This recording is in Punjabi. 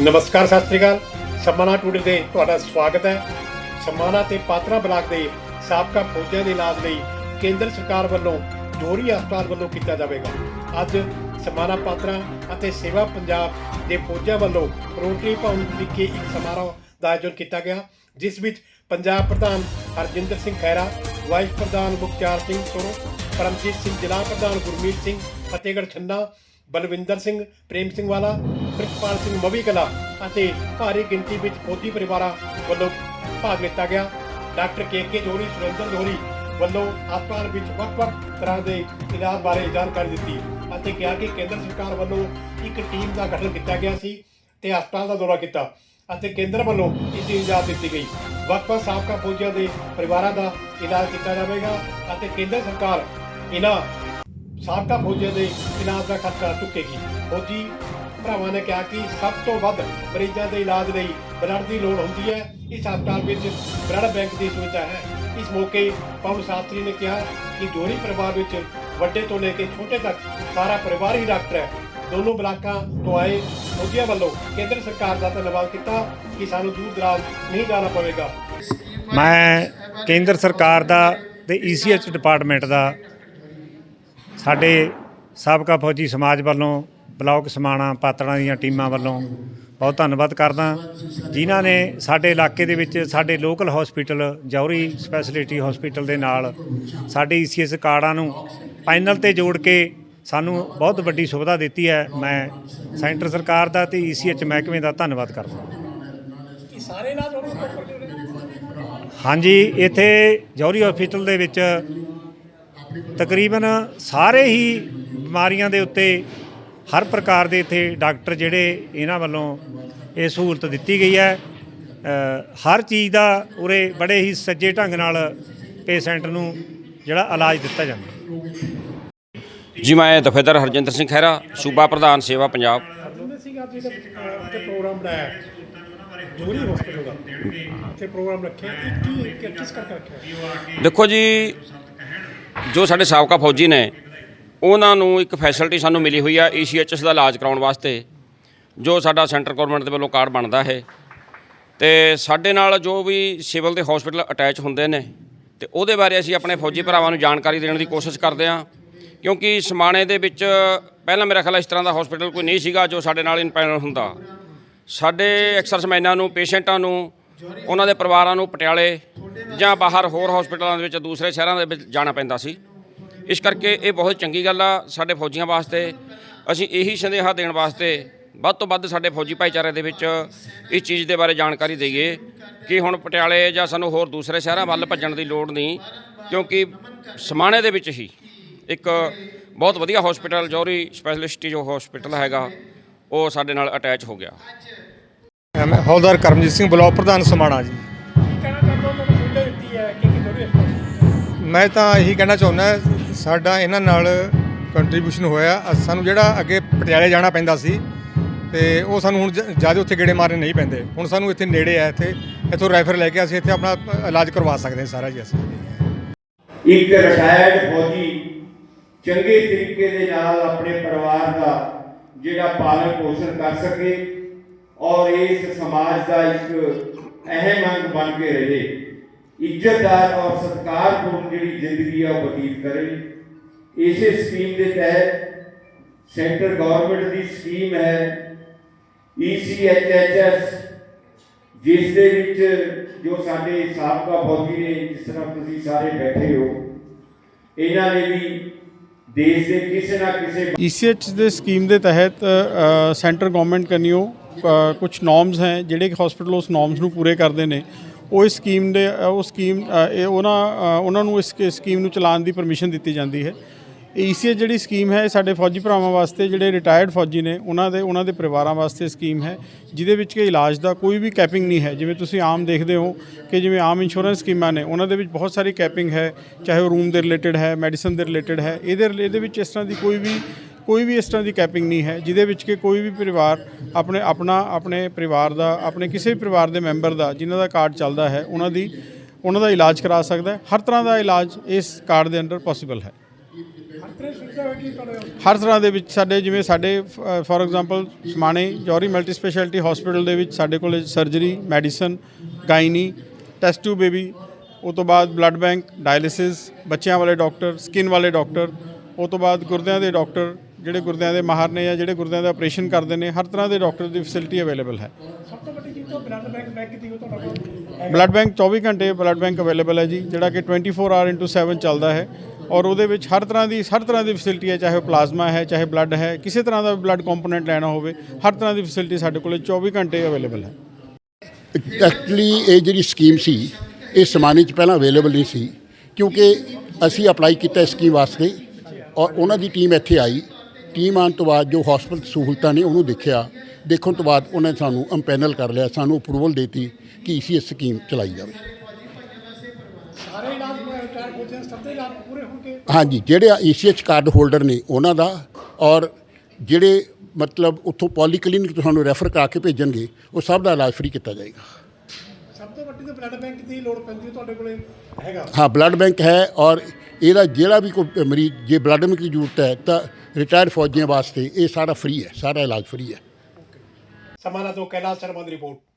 ਨਮਸਕਾਰ, ਸਤਿ ਸ੍ਰੀ ਅਕਾਲ। ਸਮਾਨਾ ਟੂਡੇ ਦੇ ਤੁਹਾਡਾ ਸਵਾਗਤ ਹੈ। ਸਮਾਨਾ ਤੇ ਪਾਤਰਾ ਬਲਾਕ ਦੇ ਸਾਬਕਾ ਫੌਜੀਆਂ ਦੇ ਇਲਾਜ ਲਈ ਕੇਂਦਰ ਸਰਕਾਰ ਵੱਲੋਂ ਜੋਰੀ ਹਸਪਤਾਲ ਵੱਲੋਂ ਕੀਤਾ ਜਾਵੇਗਾ। ਅੱਜ ਸਮਾਨਾ ਪਾਤਰਾ ਅਤੇ ਸੇਵਾ ਪੰਜਾਬ ਦੇ ਫੌਜਾਂ ਵੱਲੋਂ ਰੋਟਰੀ ਭਵਨ ਵਿਖੇ ਇੱਕ ਸਮਾਰੋਹ ਦਾ ਆਯੋਜਨ ਕੀਤਾ ਗਿਆ, ਜਿਸ ਵਿੱਚ ਪੰਜਾਬ ਪ੍ਰਧਾਨ ਹਰਜਿੰਦਰ ਸਿੰਘ ਖੈਰਾ ਵਾਈਸ ਪ੍ਰਧਾਨ ਮੁਖਤਿਆਰ ਸਿੰਘ ਤੁਰ, ਪਰਮਜੀਤ ਸਿੰਘ, ਜ਼ਿਲ੍ਹਾ ਪ੍ਰਧਾਨ ਗੁਰਮੀਤ ਸਿੰਘ, ਫਤਿਹਗੜ੍ਹ ਛੰਨਾ ਬਲਵਿੰਦਰ ਸਿੰਘ, ਪ੍ਰੇਮ ਸਿੰਘ ਵਾਲਾ, ਪ੍ਰਿਤਪਾਲ ਸਿੰਘ ਮਵੀ ਕਲਾ ਅਤੇ ਭਾਰੀ ਗਿਣਤੀ ਵਿੱਚ ਫੌਜੀ ਪਰਿਵਾਰਾਂ ਵੱਲੋਂ ਭਾਗ ਲਿੱਤਾ ਗਿਆ। ਡਾਕਟਰ ਕੇ ਕੇ ਜੋੜੀ ਸੁਰਿੰਦਰ ਜੋੜੀ ਵੱਲੋਂ ਹਸਪਤਾਲ ਵਿੱਚ ਵੱਖ-ਵੱਖ ਤਰ੍ਹਾਂ ਦੇ ਇਲਾਜ ਬਾਰੇ ਜਾਣਕਾਰੀ ਦਿੱਤੀ ਅਤੇ ਕਿਹਾ ਕਿ ਕੇਂਦਰ ਸਰਕਾਰ ਵੱਲੋਂ ਇੱਕ ਟੀਮ ਦਾ ਗਠਨ ਕੀਤਾ ਗਿਆ ਸੀ ਤੇ ਹਸਪਤਾਲ ਦਾ ਦੌਰਾ ਕੀਤਾ ਅਤੇ ਕੇਂਦਰ ਵੱਲੋਂ ਇਸ ਦੀ ਇਜਾਜ਼ਤ ਦਿੱਤੀ ਗਈ। ਵੱਖ-ਵੱਖ ਸਾਬਕਾ ਫੌਜੀਆਂ ਦੇ ਪਰਿਵਾਰਾਂ ਦਾ ਇਲਾਜ ਕੀਤਾ ਜਾਵੇਗਾ ਅਤੇ ਕੇਂਦਰ ਸਰਕਾਰ ਇਹਨਾਂ ਸਾਬਕਾ ਫੌਜੀਆਂ ਦੇ ਇਲਾਜ ਦਾ ਖਰਚਾ ਚੁੱਕੇਗੀ। ਫੌਜੀ ਭਰਾਵਾਂ ਨੇ ਕਿਹਾ ਕਿ ਸਭ ਤੋਂ ਵੱਧ ਮਰੀਜ਼ਾਂ ਦੇ ਇਲਾਜ ਲਈ ਬਲੱਡ ਦੀ ਲੋੜ ਹੁੰਦੀ ਹੈ। ਇਸ ਹਸਪਤਾਲ ਵਿੱਚ ਬਲੱਡ ਬੈਂਕ ਦੀ ਸੁਵਿਧਾ ਹੈ। ਇਸ ਮੌਕੇ ਪਵਨ ਸ਼ਾਸਤਰੀ ਨੇ ਕਿਹਾ ਕਿ ਦੋਹਰੀ ਪਰਿਵਾਰ ਵਿੱਚ ਵੱਡੇ ਤੋਂ ਲੈ ਕੇ ਛੋਟੇ ਤੱਕ ਸਾਰਾ ਪਰਿਵਾਰ ਹੀ ਡਾਕਟਰ ਹੈ। ਦੋਨੋਂ ਬਲਾਕਾਂ ਤੋਂ ਆਏ ਫੌਜੀਆਂ ਵੱਲੋਂ ਕੇਂਦਰ ਸਰਕਾਰ ਦਾ ਧੰਨਵਾਦ ਕੀਤਾ ਕਿ ਸਾਨੂੰ ਦੂਰ ਦਰਾਜ਼ ਨਹੀਂ ਜਾਣਾ ਪਵੇਗਾ। ਮੈਂ ਕੇਂਦਰ ਸਰਕਾਰ ਦਾ ਤੇ ਈਸੀਐਚ ਡਿਪਾਰਟਮੈਂਟ ਦਾ ਸਾਡੇ ਸਾਬਕਾ ਫੌਜੀ ਸਮਾਜ ਵੱਲੋਂ ਬਲਾਕ ਸਮਾਣਾ ਪਾਤੜਾਂ ਦੀਆਂ ਟੀਮਾਂ ਵੱਲੋਂ ਬਹੁਤ ਧੰਨਵਾਦ ਕਰਦਾ ਜਿਨ੍ਹਾਂ ਨੇ ਸਾਡੇ ਇਲਾਕੇ ਦੇ ਵਿੱਚ ਸਾਡੇ local hospital Johri speciality hospital ਦੇ ਨਾਲ ਸਾਡੇ ਈਸੀਐਸ ਕਾਰਡਾਂ ਨੂੰ ਪੈਨਲ ਤੇ ਜੋੜ ਕੇ ਸਾਨੂੰ ਬਹੁਤ ਵੱਡੀ ਸੁਵਿਧਾ ਦਿੱਤੀ ਹੈ। ਮੈਂ ਸੈਂਟਰ ਸਰਕਾਰ ਦਾ ਤੇ ਈਸੀਐਚ ਮਹਿਕਮੇ ਦਾ ਧੰਨਵਾਦ ਕਰਦਾ ਕਿ ਸਾਰੇ ਇਲਾਜ ਹੋਣਗੇ ਪ੍ਰੋਪਰ ਹਾਂਜੀ ਇੱਥੇ ਜੌਹਰੀ ਹਸਪੀਟਲ ਦੇ ਵਿੱਚ ਤਕਰੀਬਨ ਸਾਰੇ ਹੀ ਬਿਮਾਰੀਆਂ ਦੇ ਉੱਤੇ ਹਰ ਪ੍ਰਕਾਰ ਦੇ ਇੱਥੇ ਡਾਕਟਰ ਜਿਹੜੇ ਇਹਨਾਂ ਵੱਲੋਂ ਇਹ ਸਹੂਲਤ ਦਿੱਤੀ ਗਈ ਹੈ। ਹਰ ਚੀਜ਼ ਦਾ ਉਰੇ ਬੜੇ ਹੀ ਸੱਜੇ ਢੰਗ ਨਾਲ ਪੇਸ਼ੈਂਟ ਨੂੰ ਜਿਹੜਾ ਇਲਾਜ ਦਿੱਤਾ ਜਾਂਦਾ। ਜੀ ਮੈਂ ਦਫੇਦਾਰ ਹਰਜਿੰਦਰ ਸਿੰਘ ਖਹਿਰਾ ਸੂਬਾ ਪ੍ਰਧਾਨ ਸੇਵਾ ਪੰਜਾਬ। ਹਰਜਿੰਦਰ ਸਿੰਘ ਅੱਜ ਜਿਹੜਾ ਉੱਥੇ ਪ੍ਰੋਗਰਾਮ ਬਣਾਇਆ ਜੋਰੀ ਹਸਪੀਟਲ ਦਾ ਉੱਥੇ ਪ੍ਰੋਗਰਾਮ ਰੱਖਿਆ ਕਿ ਕੀ ਕਿ- ਕਿਸ ਕਰਕੇ ਰੱਖਿਆ ਦੇਖੋ ਜੀ ਜੋ ਸਾਡੇ ਸਾਬਕਾ ਫੌਜੀ ਨੇ, ਉਹਨਾਂ ਨੂੰ ਇੱਕ ਫੈਸਿਲਿਟੀ ਸਾਨੂੰ ਮਿਲੀ ਹੋਈ ਆ ਈਸੀਐਚਐਸ ਦਾ ਇਲਾਜ ਕਰਾਉਣ ਵਾਸਤੇ, ਜੋ ਸਾਡਾ ਸੈਂਟਰ ਗਵਰਨਮੈਂਟ ਦੇ ਵੱਲੋਂ ਕਾਰਡ ਬਣਦਾ ਹੈ। ਤੇ ਸਾਡੇ ਨਾਲ ਜੋ ਵੀ ਸਿਵਲ ਦੇ ਹਸਪੀਟਲ ਅਟੈਚ ਹੁੰਦੇ ਨੇ, ਤੇ ਉਹਦੇ ਬਾਰੇ ਅਸੀਂ ਆਪਣੇ ਫੌਜੀ ਭਰਾਵਾਂ ਨੂੰ ਜਾਣਕਾਰੀ ਦੇਣ ਦੀ ਕੋਸ਼ਿਸ਼ ਕਰਦੇ ਹਾਂ। ਕਿਉਂਕਿ ਸਮਾਣੇ ਦੇ ਵਿੱਚ ਪਹਿਲਾਂ ਮੇਰਾ ਖਿਆਲ ਇਸ ਤਰ੍ਹਾਂ ਦਾ ਹਸਪੀਟਲ ਕੋਈ ਨਹੀਂ ਸੀਗਾ ਜੋ ਸਾਡੇ ਨਾਲ ਇਨਪੈਨਲ ਹੁੰਦਾ। ਸਾਡੇ ਐਕਸਰਸਮੈਨਾਂ ਨੂੰ, ਪੇਸ਼ੈਂਟਾਂ ਨੂੰ ਉਹਨਾਂ ਦੇ ਪਰਿਵਾਰਾਂ ਨੂੰ ਪਟਿਆਲੇ ਜਾਂ ਬਾਹਰ ਹੋਰ ਹਸਪੀਟਲਾਂ ਦੇ ਵਿੱਚ ਦੂਸਰੇ ਸ਼ਹਿਰਾਂ ਦੇ ਵਿੱਚ ਜਾਣਾ ਪੈਂਦਾ ਸੀ। ਇਸ ਕਰਕੇ ਇਹ ਬਹੁਤ ਚੰਗੀ ਗੱਲ ਆ ਸਾਡੇ ਫੌਜੀਆਂ ਵਾਸਤੇ। ਅਸੀਂ ਇਹੀ ਸੰਦੇਹਾ ਦੇਣ ਵਾਸਤੇ ਵੱਧ ਤੋਂ ਵੱਧ ਸਾਡੇ ਫੌਜੀ ਭਾਈਚਾਰੇ ਦੇ ਵਿੱਚ ਇਸ ਚੀਜ਼ ਦੇ ਬਾਰੇ ਜਾਣਕਾਰੀ ਦਈਏ ਕਿ ਹੁਣ ਪਟਿਆਲੇ ਜਾਂ ਸਾਨੂੰ ਹੋਰ ਦੂਸਰੇ ਸ਼ਹਿਰਾਂ ਵੱਲ ਭੱਜਣ ਦੀ ਲੋੜ ਨਹੀਂ, ਕਿਉਂਕਿ ਸਮਾਣੇ ਦੇ ਵਿੱਚ ਹੀ ਇੱਕ ਬਹੁਤ ਵਧੀਆ ਹਸਪੀਟਲ ਜੌਹਰੀ ਸਪੈਸ਼ਲਿਸਟੀ ਜੋ ਹਸਪੀਟਲ ਹੈਗਾ, ਉਹ ਸਾਡੇ ਨਾਲ ਅਟੈਚ ਹੋ ਗਿਆ। ਮੈਂ ਹੌਲਦਾਰ ਕਰਮਜੀਤ ਸਿੰਘ ਬਲਾਕ ਪ੍ਰਧਾਨ ਸਮਾਣਾ ਜੀ। ਮੈਂ ਤਾਂ ਇਹੀ ਕਹਿਣਾ ਚਾਹੁੰਦਾ ਸਾਡਾ ਇਹਨਾਂ ਨਾਲ ਕੰਟਰੀਬਿਊਸ਼ਨ ਹੋਇਆ। ਸਾਨੂੰ ਜਿਹੜਾ ਅੱਗੇ ਪਟਿਆਲੇ ਜਾਣਾ ਪੈਂਦਾ ਸੀ ਤੇ ਉਹ ਸਾਨੂੰ ਹੁਣ ਜ਼ਿਆਦਾ ਉੱਥੇ ਗੇੜੇ ਮਾਰਨੇ ਨਹੀਂ ਪੈਂਦੇ। ਹੁਣ ਸਾਨੂੰ ਇੱਥੇ ਨੇੜੇ ਆ ਇੱਥੇ ਇੱਥੋਂ ਰੈਫਰ ਲੈ ਕੇ ਅਸੀਂ ਇੱਥੇ ਆਪਣਾ ਇਲਾਜ ਕਰਵਾ ਸਕਦੇ ਹਾਂ ਸਾਰਾ ਜੀ ਅਸੀਂ। ਇੱਕ ਰਿਟਾਇਰਡ ਫੌਜੀ ਚੰਗੇ ਤਰੀਕੇ ਦੇ ਨਾਲ ਆਪਣੇ ਪਰਿਵਾਰ ਦਾ ਜਿਹੜਾ ਪਾਲਣ ਪੋਸ਼ਣ ਕਰ ਸਕੇ ਔਰ ਇਸ ਸਮਾਜ ਦਾ ਇੱਕ ਅਹਿਮ ਅੰਗ ਬਣ ਕੇ ਰਹੇ। ਇੱਜ਼ਤਦਾਰ ਔਰ ਸਤਿਕਾਰਪੂਰਨ ਜਿਹੜੀ ਜ਼ਿੰਦਗੀ ਆ ਉਹ ਬਤੀਤ ਕਰੇ। ਇਸੇ ਸਕੀਮ ਦੇ ਤਹਿਤ ਸੈਂਟਰ ਗਵਰਨਮੈਂਟ ਦੀ ਸਕੀਮ ਹੈ ECHHS ਜਿਸ ਦੇ ਵਿੱਚ ਜੋ ਸਾਡੇ ਸਾਬਕਾ ਫੌਜੀ ਨੇ, ਜਿਸ ਤਰ੍ਹਾਂ ਤੁਸੀਂ ਸਾਰੇ ਬੈਠੇ ਹੋ, ਇਹਨਾਂ ਨੇ ਵੀ ਦੇਸ਼ ਦੇ ਕਿਸੇ ਨਾ ਕਿਸੇ ECH ਦੇ ਸਕੀਮ ਦੇ ਤਹਿਤ ਸੈਂਟਰ ਗਵਰਨਮੈਂਟ ਕਨੀਓ ਕੁਝ ਨਾਰਮਸ ਹੈ, ਜਿਹੜੇ ਕਿ ਹਸਪੀਟਲ ਉਸ ਨਾਰਮਸ ਨੂੰ ਪੂਰੇ ਕਰਦੇ ਨੇ। ਉਹ ਇਸ ਸਕੀਮ ਦੇ ਉਹ ਸਕੀਮ ਇਹ ਉਹਨਾਂ ਉਹਨਾਂ ਨੂੰ ਇਸ ਸਕੀਮ ਨੂੰ ਚਲਾਉਣ ਦੀ ਪਰਮਿਸ਼ਨ ਦਿੱਤੀ ਜਾਂਦੀ ਹੈ। ਈਸੀਐਚ ਜਿਹੜੀ ਸਕੀਮ ਹੈ, ਇਹ ਸਾਡੇ ਫੌਜੀ ਭਰਾਵਾਂ ਵਾਸਤੇ, ਜਿਹੜੇ ਰਿਟਾਇਰਡ ਫੌਜੀ ਨੇ, ਉਹਨਾਂ ਦੇ ਉਹਨਾਂ ਦੇ ਪਰਿਵਾਰਾਂ ਵਾਸਤੇ ਸਕੀਮ ਹੈ, ਜਿਹਦੇ ਵਿੱਚ ਕਿ ਇਲਾਜ ਦਾ ਕੋਈ ਵੀ ਕੈਪਿੰਗ ਨਹੀਂ ਹੈ। ਜਿਵੇਂ ਤੁਸੀਂ ਆਮ ਦੇਖਦੇ ਹੋ ਕਿ ਜਿਵੇਂ ਆਮ ਇੰਸ਼ੋਰੈਂਸ ਸਕੀਮਾਂ ਨੇ, ਉਹਨਾਂ ਦੇ ਵਿੱਚ ਬਹੁਤ ਸਾਰੀ ਕੈਪਿੰਗ ਹੈ, ਚਾਹੇ ਉਹ ਰੂਮ ਦੇ ਰਿਲੇਟਡ ਹੈ ਮੈਡੀਸਨ ਦੇ ਰਿਲੇਟਡ ਹੈ, ਇਹਦੇ ਇਹਦੇ ਵਿੱਚ ਇਸ ਤਰ੍ਹਾਂ ਦੀ ਕੋਈ ਵੀ ਕੋਈ ਵੀ ਇਸ ਤਰ੍ਹਾਂ ਦੀ ਕੈਪਿੰਗ ਨਹੀਂ ਹੈ, ਜਿਹਦੇ ਵਿੱਚ ਕਿ ਕੋਈ ਵੀ ਪਰਿਵਾਰ ਆਪਣੇ, ਆਪਣਾ, ਆਪਣੇ ਪਰਿਵਾਰ ਦਾ, ਆਪਣੇ ਕਿਸੇ ਵੀ ਪਰਿਵਾਰ ਦੇ ਮੈਂਬਰ ਦਾ ਜਿਨ੍ਹਾਂ ਦਾ ਕਾਰਡ ਚੱਲਦਾ ਹੈ, ਉਹਨਾਂ ਦੀ, ਉਹਨਾਂ ਦਾ ਇਲਾਜ ਕਰਾ ਸਕਦਾ ਹੈ। ਹਰ ਤਰ੍ਹਾਂ ਦਾ ਇਲਾਜ ਇਸ ਕਾਰਡ ਦੇ ਅੰਡਰ ਪੋਸੀਬਲ ਹੈ। ਹਰ ਤਰ੍ਹਾਂ ਦੇ ਵਿੱਚ ਸਾਡੇ, ਜਿਵੇਂ ਸਾਡੇ ਫੋਰ ਐਗਜ਼ਾਮਪਲ ਸਮਾਣੇ ਜੌਰੀ ਮਲਟੀ ਸਪੈਸ਼ਲਿਟੀ ਹਸਪੀਟਲ ਦੇ ਵਿੱਚ ਸਾਡੇ ਕੋਲ surgery medicine gynae test tube baby ਉਹ ਤੋਂ ਬਾਅਦ ਬਲੱਡ ਬੈਂਕ ਡਾਇਲਿਸਿਸ ਬੱਚਿਆਂ ਵਾਲੇ ਡਾਕਟਰ ਸਕਿਨ ਵਾਲੇ ਡਾਕਟਰ ਉਹ ਤੋਂ ਬਾਅਦ ਗੁਰਦਿਆਂ ਦੇ ਡਾਕਟਰ ਜਿਹੜੇ ਗੁਰਦਿਆਂ ਦੇ ਮਾਹਰ ਨੇ ਜਾਂ ਜਿਹੜੇ ਗੁਰਦਿਆਂ ਦਾ ਆਪਰੇਸ਼ਨ ਕਰਦੇ ਨੇ ਹਰ ਤਰ੍ਹਾਂ ਦੇ ਡਾਕਟਰ ਦੀ ਫੈਸਿਲਿਟੀ ਅਵੇਲੇਬਲ ਹੈ। ਸਭ ਤੋਂ ਵੱਡੀ ਚੀਜ਼ ਤਾਂ ਬਲੱਡ ਬੈਂਕ ਬੈਂਕ ਦੀ ਉਹ ਤੁਹਾਡਾ ਕੋਲ ਬਲੱਡ ਬੈਂਕ 24 ਘੰਟੇ ਬਲੱਡ ਬੈਂਕ ਅਵੇਲੇਬਲ ਹੈ ਜੀ ਜਿਹੜਾ ਕਿ 24 ਆਰ ਇਨਟੂ 7 ਚੱਲਦਾ ਹੈ। ਔਰ ਉਹਦੇ ਵਿੱਚ ਹਰ ਤਰ੍ਹਾਂ ਦੀ ਹਰ ਤਰ੍ਹਾਂ ਦੀ ਫੈਸਿਲਿਟੀ ਹੈ ਚਾਹੇ ਪਲਾਜ਼ਮਾ ਹੈ ਚਾਹੇ ਬਲੱਡ ਹੈ ਕਿਸੇ ਤਰ੍ਹਾਂ ਦਾ ਬਲੱਡ ਕੰਪੋਨੈਂਟ ਲੈਣਾ ਹੋਵੇ ਹਰ ਤਰ੍ਹਾਂ ਦੀ ਫੈਸਿਲਿਟੀ ਸਾਡੇ ਕੋਲੇ 24 ਘੰਟੇ ਅਵੇਲੇਬਲ ਹੈ। ਐਕਚੁਅਲੀ ਇਹ ਜਿਹੜੀ ਸਕੀਮ ਸੀ ਇਹ ਸਮਾਨੇ 'ਚ ਪਹਿਲਾਂ ਅਵੇਲੇਬਲ ਨਹੀਂ ਸੀ ਕਿਉਂਕਿ ਅਸੀਂ ਅਪਲਾਈ ਕੀਤਾ ਇਸ ਸਕੀਮ ਵਾਸਤੇ ਔਰ ਉਹਨਾਂ ਦੀ ਟੀਮ ਇੱਥੇ ਆਈ। ਟੀਮ ਆਉਣ ਤੋਂ ਬਾਅਦ ਜੋ ਹਸਪਤਾਲ ਸਹੂਲਤਾਂ ਨੇ ਉਹਨੂੰ ਦੇਖਿਆ ਦੇਖਣ ਤੋਂ ਬਾਅਦ ਉਹਨਾਂ ਨੇ ਸਾਨੂੰ ਅੰਪੈਨਲ ਕਰ ਲਿਆ ਸਾਨੂੰ ਅਪਰੂਵਲ ਦਿੱਤੀ ਕਿ ਅਸੀਂ ਇਸ ਸਕੀਮ ਚਲਾਈ ਜਾਵੇ। ਹਾਂਜੀ ਜਿਹੜੇ ਈਸੀਐਚ ਕਾਰਡ ਹੋਲਡਰ ਨੇ ਉਹਨਾਂ ਦਾ ਔਰ ਜਿਹੜੇ ਮਤਲਬ ਉੱਥੋਂ ਪੋਲੀਕਲੀਨਿਕ ਤੋਂ ਸਾਨੂੰ ਰੈਫਰ ਕਰਾ ਕੇ ਭੇਜਣਗੇ ਉਹ ਸਭ ਦਾ ਇਲਾਜ ਫ੍ਰੀ ਕੀਤਾ ਜਾਏਗਾ। ਤੋਂ ਵੱਡੀ ਤਾਂ ਬਲੱਡ ਬੈਂਕ ਦੀ ਲੋੜ ਪੈਂਦੀ ਹੈ ਤੁਹਾਡੇ ਕੋਲੇ ਹੈਗਾ? ਹਾਂ ਬਲੱਡ ਬੈਂਕ ਹੈ ਔਰ ਇਹਦਾ ਜਿਹੜਾ ਵੀ ਕੋਈ ਮਰੀਜ਼ ਜੇ ਬਲੱਡ ਬੈਂਕ ਦੀ ਜ਼ਰੂਰਤ ਹੈ ਤਾਂ ਰਿਟਾਇਰਡ ਫੌਜੀਆਂ ਵਾਸਤੇ ਇਹ ਸਾਰਾ ਫ੍ਰੀ ਹੈ ਸਾਰਾ ਇਲਾਜ ਫ੍ਰੀ ਹੈ। ਸਮਾਨਾ ਤੋਂ ਕੈਲਾਸ਼ ਸ਼ਰਮਾ ਦੀ ਰਿਪੋਰਟ